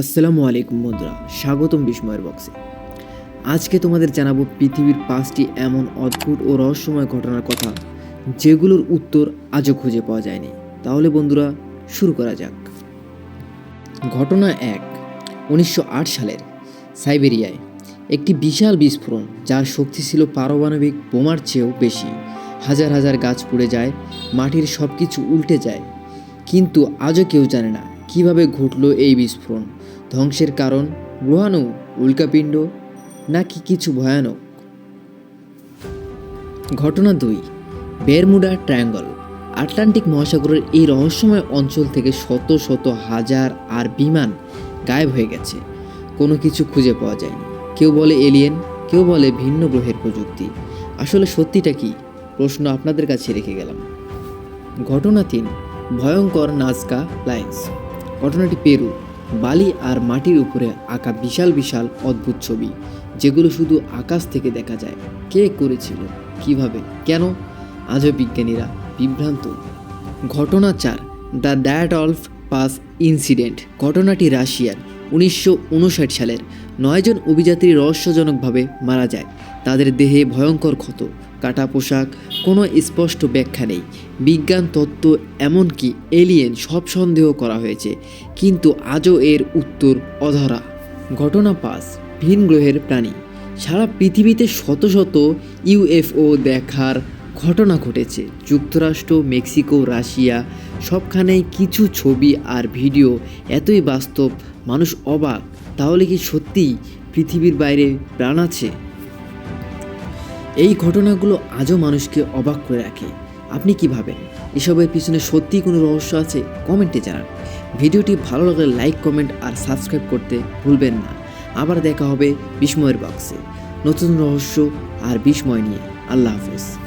আসসালামু আলাইকুম বন্ধুরা, স্বাগতম বিস্ময়ের বক্সে। আজকে তোমাদের জানাব পৃথিবীর পাঁচটি এমন অদ্ভুত ও রহস্যময় ঘটনার কথা, যেগুলোর উত্তর আজও খুঁজে পাওয়া যায়নি। তাহলে বন্ধুরা, শুরু করা যাক। ঘটনা এক, উনিশশো সালের সাইবেরিয়ায় একটি বিশাল বিস্ফোরণ, যার শক্তি ছিল পারমাণবিক বোমার চেয়েও বেশি। হাজার হাজার গাছ পুড়ে যায়, মাটির সব কিছু উল্টে যায়, কিন্তু আজও কেউ জানে না কীভাবে ঘটল এই বিস্ফোরণ। ধ্বংসের কারণ, গ্রহাণু, উল্কাপিণ্ড নাকি কিছু ভয়ানক? ঘটনা দুই, বেরমুডা ট্রায়াঙ্গল। আটলান্টিক মহাসাগরের এই রহস্যময় অঞ্চল থেকে শত শত হাজার আর বিমান গায়েব হয়ে গেছে। কোনো কিছু খুঁজে পাওয়া যায়নি। কেউ বলে এলিয়েন, কেউ বলে ভিন্ন গ্রহের প্রযুক্তি। আসলে সত্যিটা কি? প্রশ্ন আপনাদের কাছে রেখে গেলাম। ঘটনা তিন, ভয়ঙ্কর নাজকা লাইন্স। ঘটনাটি পেরু। বালি আর মাটির উপরে আঁকা বিশাল বিশাল অদ্ভুত ছবি, যেগুলো শুধু আকাশ থেকে দেখা যায়। কে করেছিল? কীভাবে? কেন? আজও বিজ্ঞানীরা বিভ্রান্ত। ঘটনা চার, the Dyatlov Pass incident. ঘটনাটি রাশিয়ার উনিশশো উনষাট সালের। নয়জন অভিযাত্রী রহস্যজনকভাবে মারা যায়। তাদের দেহে ভয়ঙ্কর ক্ষত। কাটা পোশাক, কোনো স্পষ্ট ব্যাখ্যা নেই। বিজ্ঞান তত্ত্ব, এমনকি এলিয়েন সব সন্দেহ করা হয়েছে, কিন্তু আজও এর উত্তর অধরা। ঘটনা পাঁচ, ভিন গ্রহের প্রাণী। সারা পৃথিবীতে শত শত ইউএফও দেখার ঘটনা ঘটেছে। যুক্তরাষ্ট্র, মেক্সিকো, রাশিয়া, সবখানেই কিছু ছবি আর ভিডিও এতই বাস্তব, মানুষ অবাক। তাহলে কি সত্যিই পৃথিবীর বাইরে প্রাণ আছে? এই ঘটনাগুলো আজও মানুষকে অবাক করে রাখে। আপনি কি ভাবেন? এসবের পিছনে সত্যিই কোনো রহস্য আছে? কমেন্টে জানান। ভিডিওটি ভালো লাগলে লাইক, কমেন্ট আর সাবস্ক্রাইব করতে ভুলবেন না। আবার দেখা হবে বিস্ময়ের বক্সে নতুন রহস্য আর বিস্ময় নিয়ে। আল্লাহ হাফেজ।